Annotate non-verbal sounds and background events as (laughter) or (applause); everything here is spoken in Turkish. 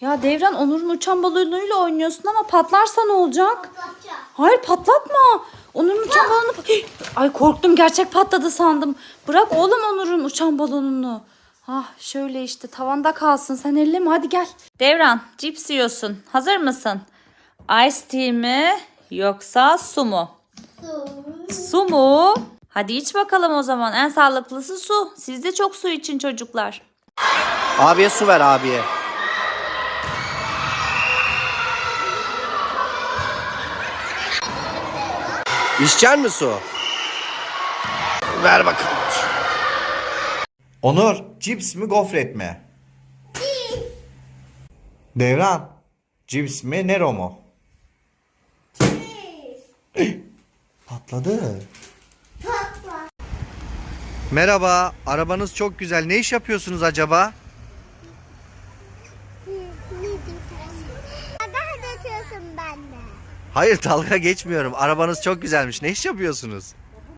Ya Devran Onur'un uçan balonuyla oynuyorsun ama patlarsa ne olacak? Patlatacağım. Hayır patlatma. Onur'un uçan balonu... (gasps) Ay korktum gerçek patladı sandım. Bırak oğlum Onur'un uçan balonunu. Ah şöyle işte tavanda kalsın sen elleme hadi gel. Devran cips yiyorsun. Hazır mısın? Ice tea mi yoksa su mu? Su. Su mu? Hadi iç bakalım o zaman. En sağlıklısı su. Siz de çok su için çocuklar. Abiye su ver abiye. İçecek mi su? Ver bakalım. Onur, cips mi gofret mi? Devran, cips mi Nero mu? Patladı. Merhaba, arabanız çok güzel. Ne iş yapıyorsunuz acaba? Hayır dalga geçmiyorum. Arabanız çok güzelmiş. Ne iş yapıyorsunuz?